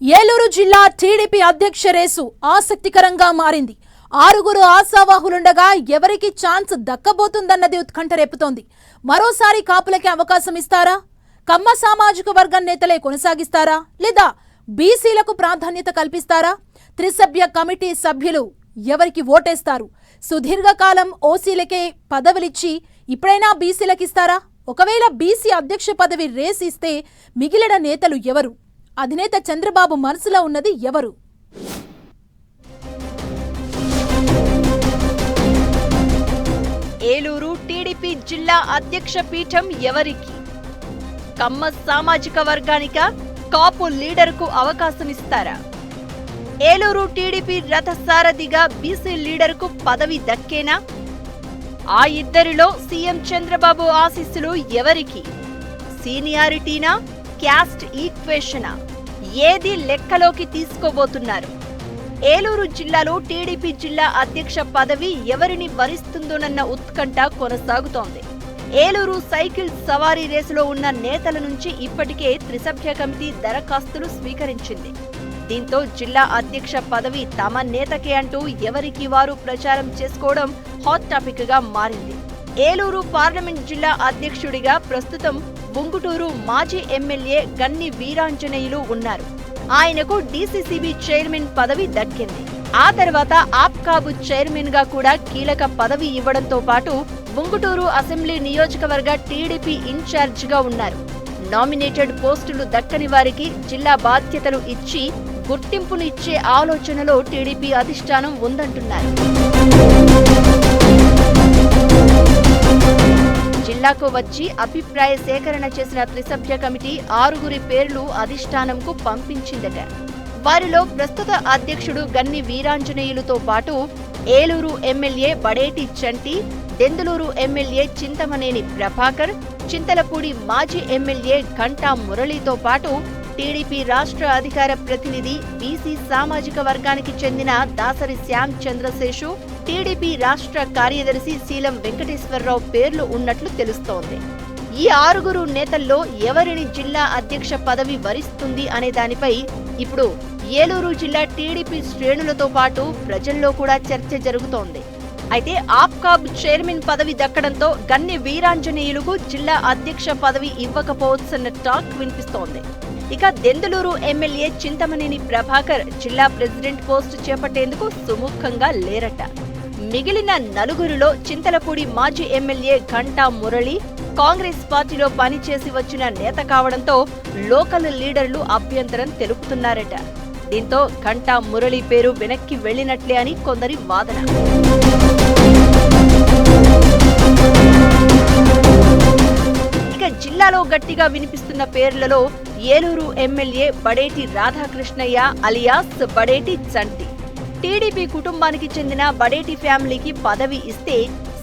ఏలూరు జిల్లా టీడీపీ అధ్యక్ష రేసు ఆసక్తికరంగా మారింది. ఆరుగురు ఆశావాహులుండగా ఎవరికి ఛాన్స్ దక్కబోతుందన్నది ఉత్కంఠ రేపుతోంది మరోసారి కాపులకి అవకాశం ఇస్తారా? కమ్మ సామాజిక వర్గం నేతలే కొనసాగిస్తారా? లేదా బీసీలకు ప్రాధాన్యత కల్పిస్తారా? త్రిసభ్య కమిటీ సభ్యులు ఎవరికి ఓటేస్తారు? సుదీర్ఘకాలం ఓసీలకే పదవులిచ్చి ఇప్పుడైనా బీసీలకిస్తారా? ఒకవేళ బీసీ అధ్యక్ష పదవి రేస్ ఇస్తే మిగిలిన నేతలు ఎవరు? అధినేత చంద్రబాబు మనసులో ఉన్నది ఎవరు? ఏలూరు టీడీపీ జిల్లా అధ్యక్ష పీఠం ఎవరికి? కమ్మ సామాజిక వర్గానిక? కాపు లీడర్కు అవకాశం ఇస్తారా ఏలూరు టీడీపీ రథసారథిగా బీసీ లీడర్కు పదవి దక్కేనా? ఆ ఇద్దరిలో సీఎం చంద్రబాబు ఆశీస్సులు ఎవరికి? సీనియారిటీనా? క్యాస్ట్ ఈక్వేషనా? ఏది లెక్కలోకి తీసుకోబోతున్నారు? ఏలూరు జిల్లాలో టీడీపీ జిల్లా అధ్యక్ష పదవి ఎవరిని వరిస్తుందోనన్న ఉత్కంఠ కొనసాగుతోంది. ఏలూరు సైకిల్ సవారీ రేసులో ఉన్న నేతల నుంచి ఇప్పటికే త్రిసభ్య కమిటీ దరఖాస్తులు స్వీకరించింది. దీంతో జిల్లా అధ్యక్ష పదవి తమ నేతకే అంటూ ఎవరికి వారు ప్రచారం చేసుకోవడం హాట్ టాపిక్గా మారింది. ఏలూరు పార్లమెంట్ జిల్లా అధ్యక్షుడిగా ప్రస్తుతం బొంగుటూరు మాజీ ఎమ్మెల్యే గన్ని వీరాంజనేయులు ఉన్నారు. ఆయనకు డీసీసీబీ చైర్మన్ పదవి దక్కింది. ఆ తర్వాత ఆప్కాబు చైర్మన్గా కూడా కీలక పదవి ఇవ్వడంతో పాటు బొంగుటూరు అసెంబ్లీ నియోజకవర్గ టీడీపీ ఇన్ఛార్జ్గా ఉన్నారు. నామినేటెడ్ పోస్టులు దక్కని వారికి జిల్లా బాధ్యతలు ఇచ్చి గుర్తింపునిచ్చే ఆలోచనలో టీడీపీ అధిష్టానం ఉందంటున్నారు. జిల్లాకు వచ్చి అభిప్రాయ సేకరణ చేసిన త్రిసభ్య కమిటీ ఆరుగురి పేర్లు అధిష్టానంకు పంపించిందట. వారిలో ప్రస్తుత అధ్యక్షుడు గన్ని వీరాంజనేయులతో పాటు ఏలూరు ఎమ్మెల్యే బడేటి చంటి దెందులూరు ఎమ్మెల్యే చింతమనేని ప్రభాకర్ చింతలపూడి మాజీ ఎమ్మెల్యే ఘంటా మురళితో పాటు టీడీపీ రాష్ట్ర అధికార ప్రతినిధి బీసీ సామాజిక వర్గానికి చెందిన దాసరి శ్యామ్ చంద్రశేషు టీడీపీ రాష్ట్ర కార్యదర్శి శీలం వెంకటేశ్వరరావు పేర్లు ఉన్నట్లు తెలుస్తోంది. ఈ ఆరుగురు నేతల్లో ఎవరిని జిల్లా అధ్యక్ష పదవి వరిస్తుంది అనే దానిపై ఇప్పుడు ఏలూరు జిల్లా టీడీపీ శ్రేణులతో పాటు ప్రజల్లో కూడా చర్చ జరుగుతోంది. అయితే ఆప్కాబ్ చైర్మన్ పదవి దక్కడంతో గన్ని వీరాంజనేయులకు జిల్లా అధ్యక్ష పదవి ఇవ్వకపోవచ్చన్న టాక్ వినిపిస్తోంది. ఇక దెందులూరు ఎమ్మెల్యే చింతమనేని ప్రభాకర్ జిల్లా ప్రెసిడెంట్ పోస్టు చేపట్టేందుకు సుముఖంగా లేరట. మిగిలిన నలుగురిలో చింతలపూడి మాజీ ఎమ్మెల్యే ఘంటా మురళి కాంగ్రెస్ పార్టీలో పనిచేసి వచ్చిన నేత కావడంతో లోకల్ లీడర్లు అభ్యంతరం తెలుపుతున్నారట. దీంతో ఘంటా మురళి పేరు వెనక్కి వెళ్ళినట్లే అని కొందరి వాదన. ఇక జిల్లాలో గట్టిగా వినిపిస్తున్న పేర్లలో Eluru MLA Badeti Radhakrishnaiah alias Badeti Chanti. TDP కుటుంబానికి చెందిన బడేటి ఫ్యామిలీకి పదవి ఇస్తే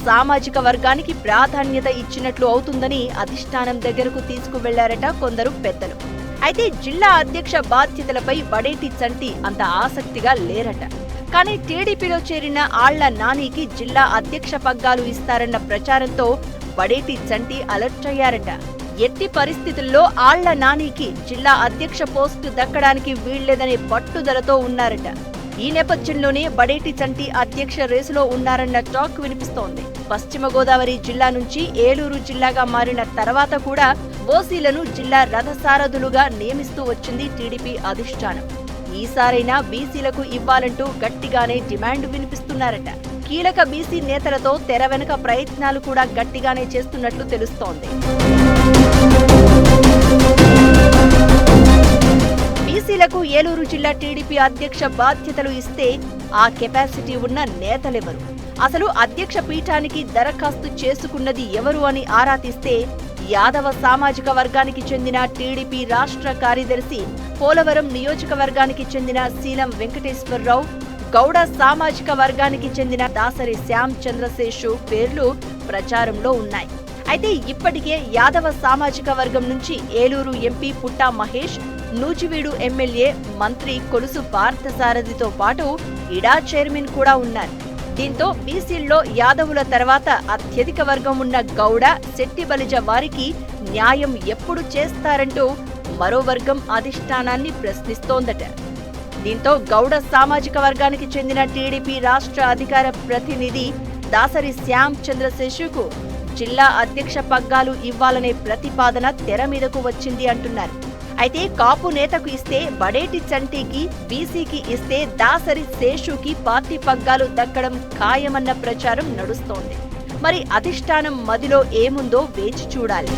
సామాజిక వర్గానికి ప్రాధాన్యత ఇచ్చినట్లు అవుతుందని అధిష్టానం దగ్గరకు తీసుకువెళ్ళారట కొందరు పెద్దలు. అయితే జిల్లా అధ్యక్ష బాధ్యతలపై బడేటి చంటి అంత ఆసక్తిగా లేరట. కానీ టీడీపీలో చేరిన ఆళ్ళ నానికి జిల్లా అధ్యక్ష పగ్గాలు ఇస్తారన్న ప్రచారంతో బడేటి చంటి అలర్ట్ అయ్యారట. ఎట్టి పరిస్థితుల్లో ఆళ్ళ నానికి జిల్లా అధ్యక్ష పోస్టు దక్కడానికి వీళ్ళేదనే పట్టుదలతో ఉన్నారట. ఈ నేపథ్యంలోనే బడేటి చంటి అధ్యక్ష రేసులో ఉన్నారన్న టాక్ వినిపిస్తోంది. పశ్చిమ గోదావరి జిల్లా నుంచి ఏలూరు జిల్లాగా మారిన తర్వాత కూడా ఓసీలను జిల్లా రథసారథులుగా నియమిస్తూ వచ్చింది టీడీపీ అధిష్టానం. ఈసారైనా బీసీలకు ఇవ్వాలంటూ గట్టిగానే డిమాండ్ వినిపిస్తున్నారట. కీలక బీసీ నేతలతో తెర వెనుక ప్రయత్నాలు కూడా గట్టిగానే చేస్తున్నట్లు తెలుస్తోంది. బీసీలకు ఏలూరు జిల్లా టీడీపీ అధ్యక్ష బాధ్యతలు ఇస్తే ఆ కెపాసిటీ ఉన్న నేతలెవరు? అసలు అధ్యక్ష పీఠానికి దరఖాస్తు చేసుకున్నది ఎవరు అని ఆరా తీస్తే యాదవ సామాజిక వర్గానికి చెందిన టీడీపీ రాష్ట్ర కార్యదర్శి పోలవరం నియోజకవర్గానికి చెందిన సీలం వెంకటేశ్వరరావు గౌడ సామాజిక వర్గానికి చెందిన దాసరి శ్యామ్ చంద్రశేషు పేర్లు ప్రచారంలో ఉన్నాయి. అయితే ఇప్పటికే యాదవ సామాజిక వర్గం నుంచి ఏలూరు ఎంపీ పుట్టా మహేష్ నూజివీడు ఎమ్మెల్యే మంత్రి కొలుసు పార్థసారథితో పాటు ఇడా చైర్మన్ కూడా ఉన్నారు. దీంతో బీసీల్లో యాదవుల తర్వాత అత్యధిక వర్గం ఉన్న గౌడ శెట్టి బలిజ వారికి న్యాయం ఎప్పుడు చేస్తారంటూ మరో వర్గం అధిష్టానాన్ని ప్రశ్నిస్తోందట. దీంతో గౌడ సామాజిక వర్గానికి చెందిన టీడీపీ రాష్ట్ర అధికార ప్రతినిధి దాసరి శ్యామ్ చంద్రశేషుకు జిల్లా అధ్యక్ష పగ్గాలు ఇవ్వాలనే ప్రతిపాదన తెర మీదకు వచ్చింది అంటున్నారు. అయితే కాపు నేతకు ఇస్తే బడేటి చంటికి బీసీకి ఇస్తే దాసరి శేషుకి పార్టీ పగ్గాలు దక్కడం ఖాయమన్న ప్రచారం నడుస్తోంది. మరి అధిష్టానం మదిలో ఏముందో వేచి చూడాలి.